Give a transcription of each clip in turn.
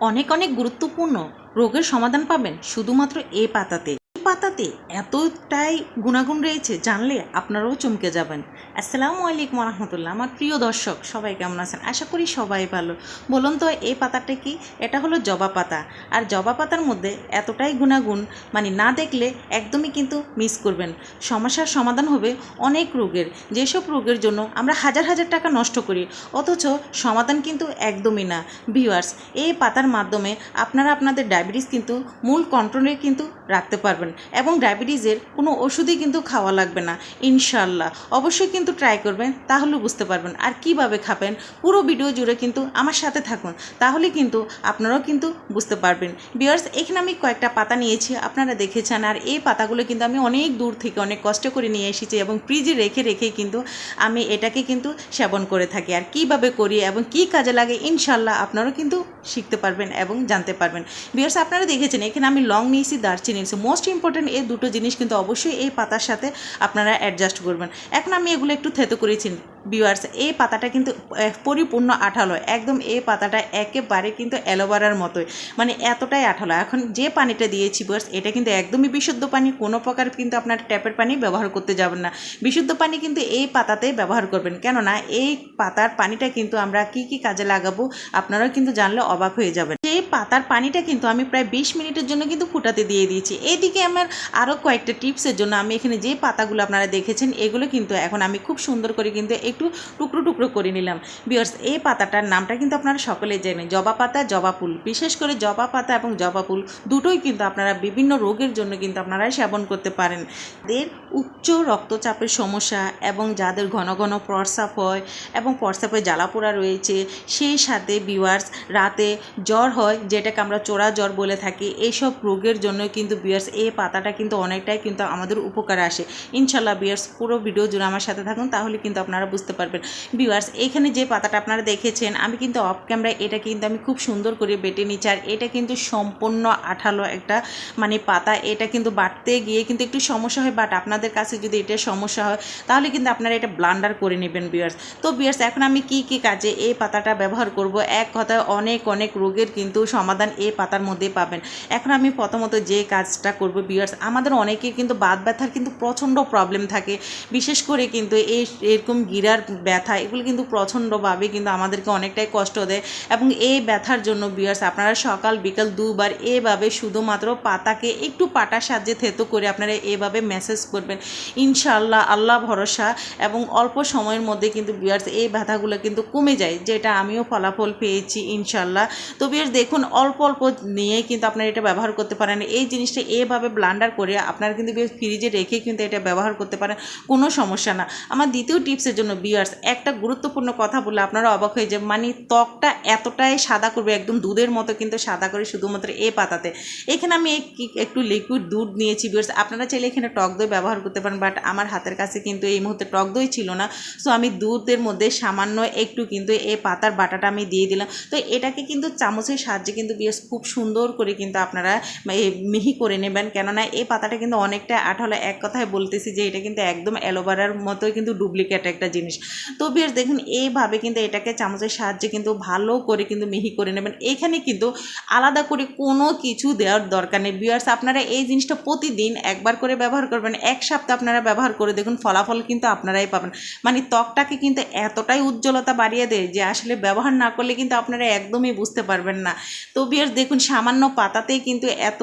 অনেক অনেক গুরুত্বপূর্ণ রোগের সমাধান পাবেন শুধুমাত্র এ পাতাতে পাতাতে এতটাই গুণাগুণ রয়েছে জানলে আপনারাও চমকে যাবেন। আসসালামু আলাইকুম রহমতুল্লাহ আমার প্রিয় দর্শক, সবাই কেমন আছেন? আশা করি সবাই ভালো। বলুন তো, এই পাতাটা কি? এটা হলো জবা পাতা। আর জবা পাতার মধ্যে এতটাই গুণাগুণ মানে না দেখলে একদমই কিন্তু মিস করবেন। সমস্যার সমাধান হবে অনেক রোগের। যেসব রোগের জন্য আমরা হাজার হাজার টাকা নষ্ট করি, অথচ সমাধান কিন্তু একদমই না। ভিউয়ার্স, এই পাতার মাধ্যমে আপনারা আপনাদের ডায়াবেটিস কিন্তু মূল কন্ট্রোলে কিন্তু রাখতে পারবেন। এবং ডায়াবেটিসের কোনো ওষুধই কিন্তু খাওয়া লাগবে না ইনশাল্লাহ অবশ্যই কিন্তু ট্রাই করবেন তাহলে বুঝতে পারবেন আর কীভাবে খাবেন। পুরো ভিডিও জুড়ে কিন্তু আমার সাথে থাকুন, তাহলে কিন্তু আপনারাও কিন্তু বুঝতে পারবেন। বিয়ার্স এখানে আমি কয়েকটা পাতা নিয়েছি, আপনারা দেখেছেন, আর এই পাতাগুলো কিন্তু আমি অনেক দূর থেকে অনেক কষ্ট করে নিয়ে এসেছি এবং ফ্রিজে রেখে রেখে কিন্তু আমি এটাকে কিন্তু সেবন করে থাকি। আর কীভাবে করি এবং কি কাজে লাগে ইনশাল্লাহ আপনারাও কিন্তু শিখতে পারবেন এবং জানতে পারবেন। বিয়ার্স আপনারা দেখেছেন, এখানে আমি লং নিয়েছি দারচিনি মোস্ট ইম্পর্টেন্ট এই দুটো জিনিস কিন্তু অবশ্যই এই পাতার সাথে আপনারা অ্যাডজাস্ট করবেন। এখন আমি এগুলো একটু থেতো করেছি বিওয়ার্স এই পাতাটা কিন্তু পরিপূর্ণ আঠালো। একদম এই পাতাটা একেবারে কিন্তু অ্যালোভেরার মতোই। মানে এতটাই আঠালো। এখন যে পানিটা দিয়েছি বিওয়ার্স এটা কিন্তু একদমই বিশুদ্ধ পানি। কোনো প্রকার কিন্তু আপনার ট্যাপের পানি ব্যবহার করতে যাবেন না। বিশুদ্ধ পানি কিন্তু এই পাতাতে ব্যবহার করবেন। কেননা এই পাতার পানিটা কিন্তু আমরা কি কি কাজে লাগাবো, আপনারাও কিন্তু জানলে অবাক হয়ে যাবেন। এই পাতার পানিটা কিন্তু আমি প্রায় বিশ মিনিটের জন্য কিন্তু ফুটাতে দিয়ে দিয়েছি। এইদিকে আমার আরও কয়েকটা টিপসের জন্য আমি এখানে যে পাতাগুলো আপনারা দেখেছেন, এগুলো কিন্তু এখন আমি খুব সুন্দর করে কিন্তু একটু টুকরো টুকরো করে নিলাম। বিয়ার্স এই পাতাটার নামটা কিন্তু আপনারা সকলে জানেন জবা পাতা, জবা ফুল। বিশেষ করে জবা পাতা এবং জবা ফুল দুটোই কিন্তু আপনারা বিভিন্ন রোগের জন্য কিন্তু আপনারা সেবন করতে পারেন। যাদের উচ্চ রক্তচাপের সমস্যা এবং যাদের ঘন ঘন প্রস্রাব হয় এবং প্রস্রাবে জ্বালাপোড়া রয়েছে, সেই সাথে বিওয়ার্স রাতে জ্বর হয় যেটাকে আমরা চোরা জ্বর বলে থাকি, এইসব রোগের জন্য কিন্তু বিয়ার্স, এই পাতাটা কিন্তু অনেকটাই কিন্তু আমাদের উপকারে আসে। ইনশাল্লাহ বিয়ার্স, পুরো ভিডিও জুড়ে আমার সাথে থাকুন, তাহলে কিন্তু আপনারা বুঝতে পারবেন। বিওয়ার্স এখানে যে পাতাটা আপনারা দেখেছেন, আমি কিন্তু অফ ক্যামেরায় এটা কিন্তু আমি খুব সুন্দর করে বেটে নিচ্ছি, আর এটা কিন্তু সম্পূর্ণ আঠালো একটা মানে পাতা, এটা কিন্তু বাটতে গিয়ে কিন্তু একটু সমস্যা হয় বাট আপনাদের কাছে যদি এটা সমস্যা হয়, তাহলে কিন্তু আপনারা এটা ব্লান্ডার করে নেবেন বিয়ার্স। তো বিয়ার্স, এখন আমি কি কি কাজে এই পাতাটা ব্যবহার করব? এক কথায় অনেক অনেক রোগের কিন্তু সমাধান এই পাতার মধ্যে পাবেন। এখন আমি প্রথমত যে কাজটা করব বিয়ার্স আমাদের অনেকের কিন্তু বাদ ব্যথার কিন্তু প্রচণ্ড প্রবলেম থাকে। বিশেষ করে কিন্তু এই এরকম গিরার ব্যথা, এগুলো কিন্তু প্রচণ্ডভাবে কিন্তু আমাদেরকে অনেকটাই কষ্ট দেয়। এবং এই ব্যথার জন্য বিয়ার্স আপনারা সকাল, বিকাল দুবার এভাবে শুধুমাত্র পাতাকে একটু পাটার সাহায্যে থেতো করে আপনারা এভাবে মেসেজ করবেন। ইনশাল্লাহ আল্লাহ ভরসা এবং অল্প সময়ের মধ্যে কিন্তু বিয়ার্স এই ব্যথাগুলো কিন্তু কমে যায়, যেটা আমিও ফলাফল পেয়েছি ইনশাল্লাহ তো বিয়ার্স দেখুন, অল্প অল্প নিয়ে কিন্তু আপনারা এটা ব্যবহার করতে পারেন। এই জিনিসটা এভাবে ব্লান্ডার করে আপনারা কিন্তু ফ্রিজে রেখে কিন্তু এটা ব্যবহার করতে পারেন, কোনো সমস্যা না। আমার দ্বিতীয় টিপসের জন্য বিয়ার্স একটা গুরুত্বপূর্ণ কথা বলে আপনারা অবাক হয়ে যাবেন মানে ত্বকটা এতটাই সাদা করবে, একদম দুধের মতো কিন্তু সাদা করে শুধুমাত্র এই পাতাতে। এখানে আমি এক- একটু লিকুইড দুধ নিয়েছি বিয়ার্স আপনারা চাইলে এখানে টক দই ব্যবহার করতে পারেন বাট আমার হাতের কাছে কিন্তু এই মুহূর্তে টক দই ছিল না। সো আমি দুধের মধ্যে সামান্য একটু কিন্তু এই পাতার বাটাটা আমি দিয়ে দিলাম। তো এটাকে কিন্তু চামচের সাহায্যে কিন্তু বেশ খুব সুন্দর করে কিন্তু আপনারা মিহি করে নেবেন। কেননা এই পাতাটা কিন্তু অনেকটা আঠালো এক কথায় বলতেছি যে এটা কিন্তু একদম অ্যালোভেরার মতোই কিন্তু ডুপ্লিকেট একটা জিনিস। তো বেশ দেখুন, এইভাবে কিন্তু এটাকে চামচের সাহায্যে কিন্তু ভালো করে কিন্তু মিহি করে নেবেন। এখানে কিন্তু আলাদা করে কোনো কিছু দেওয়ার দরকার নেই। বিয়ার্স আপনারা এই জিনিসটা প্রতিদিন একবার করে ব্যবহার করবেন। এক সপ্তাহ আপনারা ব্যবহার করে দেখুন, ফলাফল কিন্তু আপনারাই পাবেন। মানে ত্বকটাকে কিন্তু এতটাই উজ্জ্বলতা বাড়িয়ে দেয় যে আসলে ব্যবহার না করলে কিন্তু আপনারা একদমই বুঝতে পারবেন না। তো বিয়ার্স দেখুন, সামান্য পাতাতেই কিন্তু এত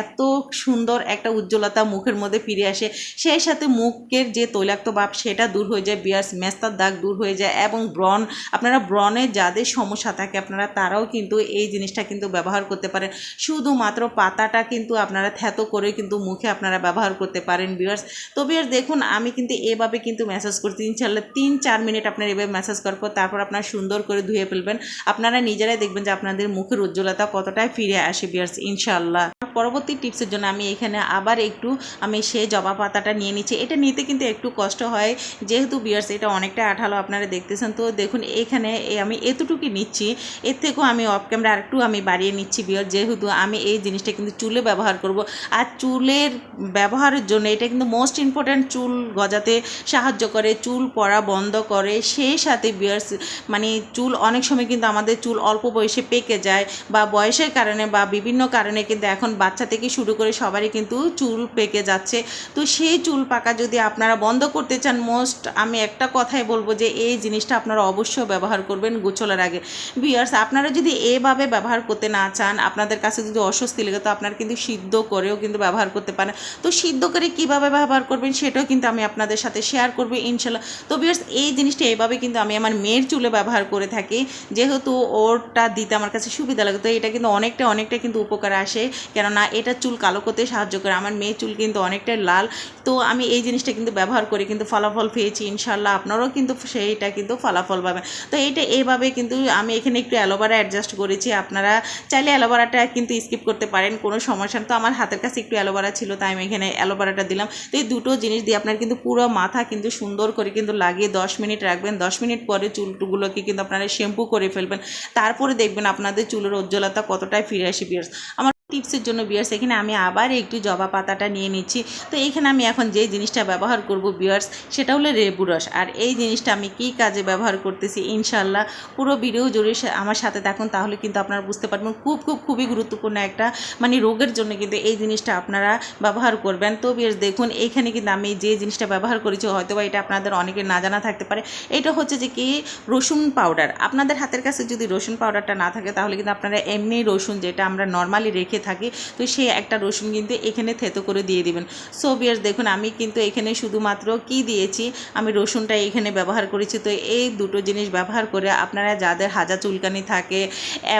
এত সুন্দর একটা উজ্জ্বলতা মুখের মধ্যে ফিরে আসে। সেই সাথে মুখের যে তৈলাক্ত ভাব, সেটা দূর হয়ে যায়, বিয়ার্স মেস্তার দাগ দূর হয়ে যায় এবং ব্রণ, আপনারা ব্রণে যাদের সমস্যা থাকে, আপনারা তারাও কিন্তু এই জিনিসটা কিন্তু ব্যবহার করতে পারেন। শুধুমাত্র পাতাটা কিন্তু আপনারা থ্যাতো করে কিন্তু মুখে আপনারা ব্যবহার করতে পারেন, বিয়ার্স। তো বিয়ার্স দেখুন, আমি কিন্তু এভাবে কিন্তু মেসেজ করছি। ইনশাল্লাহ তিন, চার মিনিট আপনার এভাবে মেসেজ করার পর তারপর আপনার সুন্দর করে ধুয়ে ফেলবেন। আপনারা নিজেরাই দেখবেন যে আপনাদের মুখের উজ্জ্বলতা কতটাই ফিরে আসে বিয়ার্স? ইনশাল্লাহ পরবর্তী টিপসের জন্য আমি এখানে আবার একটু আমি সেই জবা পাতাটা নিয়ে নিচ্ছি। এটা নিতে কিন্তু একটু কষ্ট হয়। যেহেতু বিয়ার্স এটা অনেকটা আঠালো আপনারা দেখতেছেন, তো দেখুন এখানে আমি এতটুকুই নিচ্ছি। এর থেকেও আমি অফ ক্যামেরা আরেকটু আমি বাড়িয়ে নিচ্ছি বিয়ার যেহেতু আমি এই জিনিসটা কিন্তু চুলে ব্যবহার করব। আর চুলের ব্যবহারের জন্য এটা কিন্তু মোস্ট ইম্পর্ট্যান্ট চুল গজাতে সাহায্য করে, চুল পড়া বন্ধ করে। সেই সাথে বিয়ার্স মানে চুল অনেক সময় কিন্তু আমাদের চুল অল্প বয়সে পেকে যায় বা বয়সের কারণে বা বিভিন্ন কারণে কিন্তু এখন বাচ্চা থেকে শুরু করে সবারই কিন্তু চুল পেকে যাচ্ছে। তো সেই চুল পাকা যদি আপনারা বন্ধ করতে চান, মোস্ট আমি একটা কথাই বলব যে এই জিনিসটা আপনারা অবশ্যই ব্যবহার করবেন গোছলার আগে। বিয়ার্স আপনারা যদি এভাবে ব্যবহার করতে না চান, আপনাদের কাছে যদি অস্বস্তি লেগে, তো আপনারা কিন্তু সিদ্ধ করেও কিন্তু ব্যবহার করতে পারেন। তো সিদ্ধ করে কীভাবে ব্যবহার করবেন সেটাও কিন্তু আমি আপনাদের সাথে শেয়ার করব ইনশাল্লাহ। তো বিয়ার্স এই জিনিসটা এইভাবে কিন্তু আমি আমার মেয়ের চুলে ব্যবহার করে থাকি। যেহেতু ওরটা দিতে আমার কাছে সুবিধা লাগে, তো এটা কিন্তু অনেকটা অনেকটা কিন্তু উপকার আসে। কেননা এটা চুল কালো করতে সাহায্য করে। আমার মেয়ের চুল কিন্তু অনেকটাই লাল। তো আমি এই জিনিসটা কিন্তু ব্যবহার করে কিন্তু ফলাফল পেয়েছি ইনশাল্লাহ আপনারাও কিন্তু সেইটা কিন্তু ফলাফল পাবেন। তো এইটা এইভাবে কিন্তু আমি এখানে একটু অ্যালোভেরা অ্যাডজাস্ট করেছি। আপনারা চাইলে অ্যালোভেরাটা কিন্তু স্কিপ করতে পারেন, কোনো সমস্যা তো আমার হাতের কাছে একটু অ্যালোভেরা ছিল, তাই আমি এখানে অ্যালোভেরাটা দিলাম। তো এই দুটো জিনিস দিয়ে আপনার কিন্তু পুরো মাথা কিন্তু সুন্দর করে কিন্তু লাগিয়ে দশ মিনিট রাখবেন। দশ মিনিট পরে চুলগুলোকে কিন্তু আপনারা শ্যাম্পু করে ফেলবেন। তারপরে দেখবেন আপনাদের চুলের উজ্জ্বলতা কতটাই ফিরে আসে বিয়ার্স আমার টিপসের জন্য বিয়ার্স এখানে আমি আবার একটু জবা পাতাটা নিয়ে নিচ্ছি। তো এইখানে আমি এখন যে জিনিসটা ব্যবহার করব বিয়ার্স সেটা হলো লেবু রস। আর এই জিনিসটা আমি কী কাজে ব্যবহার করতেছি ইনশাল্লাহ পুরো ভিডিও জুড়ে আমার সাথে থাকুন, তাহলে কিন্তু আপনারা বুঝতে পারবেন, খুব খুব, খুবই গুরুত্বপূর্ণ একটা মানে রোগের জন্য কিন্তু এই জিনিসটা আপনারা ব্যবহার করবেন। তো বিয়ার্স দেখুন এইখানে কিন্তু আমি যে জিনিসটা ব্যবহার করেছি হয়তো বা এটা আপনাদের অনেকের না জানা থাকতে পারে। এটা হচ্ছে যে কি? রসুন পাউডার আপনাদের হাতের কাছে যদি রসুন পাউডারটা না থাকে, তাহলে কিন্তু আপনারা এমনি রসুন, যেটা আমরা নর্মালি রেখে থাকি, তো সে একটা রসুন কিন্তু এখানে থেতো করে দিয়ে দিবেন। সো বিয়ার্স দেখুন, আমি কিন্তু এখানে শুধুমাত্র কি দিয়েছি? আমি রসুনটা এখানে ব্যবহার করেছি। তো এই দুটো জিনিস ব্যবহার করে আপনারা যাদের হাজা চুলকানি থাকে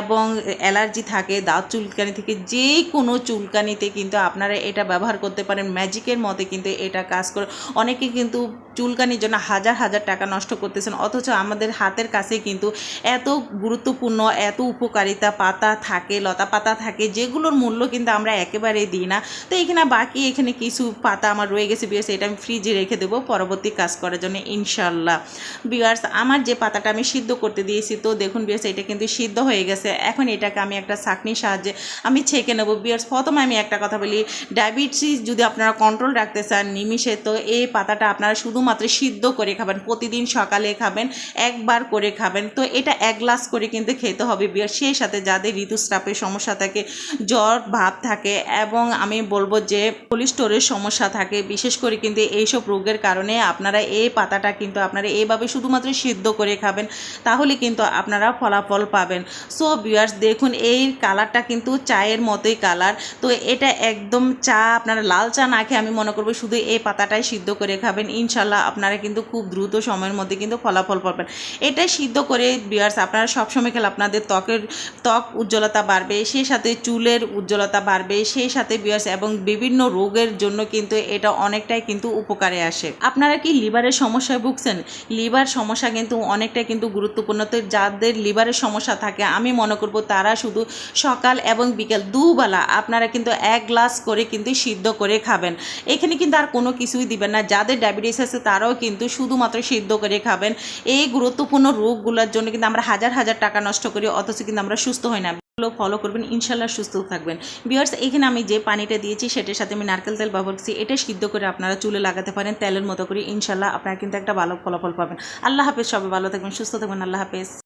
এবং অ্যালার্জি থাকে, দাঁত চুলকানি থেকে যে কোনো চুলকানিতে কিন্তু আপনারা এটা ব্যবহার করতে পারেন। ম্যাজিকের মতে কিন্তু এটা কাজ করে। অনেকে কিন্তু চুলকানির জন্য হাজার হাজার টাকা নষ্ট করতেছেন। অথচ আমাদের হাতের কাছে কিন্তু এত গুরুত্বপূর্ণ, এত উপকারিতা পাতা থাকে, লতা পাতা থাকে, যেগুলোর মূল্য কিন্তু আমরা একেবারেই দিই না। তো এখানে বাকি এখানে কিছু পাতা আমার রয়ে গেছে বিয়ার্স, এটা আমি ফ্রিজে রেখে দেবো পরবর্তী কাজ করার জন্য ইনশাল্লাহ বিয়ার্স, আমার যে পাতাটা আমি সিদ্ধ করতে দিয়েছি, তো দেখুন বিয়ার্স, এটা কিন্তু সিদ্ধ হয়ে গেছে। এখন এটাকে আমি একটা চাকনির সাহায্যে আমি ছেঁকে নেব। বিয়ার্স, প্রথমে আমি একটা কথা বলি, ডায়াবেটিস যদি আপনারা কন্ট্রোল রাখতে চান, নিমিষে, তো এই পাতাটা আপনারা শুধুমাত্র সিদ্ধ করে খাবেন, প্রতিদিন সকালে খাবেন, একবার করে খাবেন। তো এটা এক গ্লাস করে কিন্তু খেতে হবে সেই সাথে যাদের ঋতুস্রাপের সমস্যা থাকে, জ্বর ভাব থাকে এবং আমি বলব যে কোলেস্টোরের সমস্যা থাকে, বিশেষ করে কিন্তু এইসব রোগের কারণে আপনারা এই পাতাটা কিন্তু আপনারা এইভাবে শুধুমাত্র সিদ্ধ করে খাবেন, তাহলে কিন্তু আপনারা ফলাফল পাবেন। সো বিয়ার্স দেখুন, এই কালারটা কিন্তু চায়ের মতোই কালার। তো এটা একদম চা, আপনারা লাল চা না খেয়ে আমি মনে করব শুধু এই পাতাটাই সিদ্ধ করে খাবেন, ইনশাল্লাহ আপনারা কিন্তু খুব দ্রুত সময়ের মধ্যে কিন্তু ফলাফল পাবেন। এটা সিদ্ধ করে বিয়ার্স, আপনারা সবসময় খেলে আপনাদের ত্বকের, ত্বক উজ্জ্বলতা বাড়বে, সেই সাথে চুলের উজ্জ্বলতা বাড়বে, সেই সাথে বিয়ার্স, এবং বিভিন্ন রোগের জন্য কিন্তু এটা অনেকটাই কিন্তু উপকারে আসে। আপনারা কি লিভারের সমস্যায় ভুগছেন? লিভার সমস্যা কিন্তু অনেকটাই কিন্তু গুরুত্বপূর্ণ। তো যাদের লিভারের সমস্যা থাকে, আমি মনে করব তারা শুধু সকাল এবং বিকেল দুবেলা আপনারা কিন্তু এক গ্লাস করে কিন্তু সিদ্ধ করে খাবেন। এখানে কিন্তু আর কোনো কিছুই দিবেন না। যাদের ডায়াবেটিস আছে তারাও কিন্তু শুধুমাত্র সিদ্ধ করে খাবেন। এই গুরুত্বপূর্ণ রোগগুলোর জন্য কিন্তু আমরা হাজার হাজার টাকা নষ্ট করি, অথচ কিন্তু আমরা সুস্থ হই না। ফলো করবেন, ইনশাল্লাহ সুস্থ থাকবেন। বিয়ার্স এখানে আমি যে পানিটা দিয়েছি, সেটার সাথে আমি নারকেল তেল ব্যবহার করছি। এটা সিদ্ধ করে আপনারা চুলে লাগাতে পারেন, তেলের মতো করে। ইনশাল্লাহ আপনারা কিন্তু একটা ভালো ফলাফল পাবেন। আল্লাহ হাফেজ, সবাই ভালো থাকবেন, সুস্থ থাকবেন। আল্লাহ হাফেজ।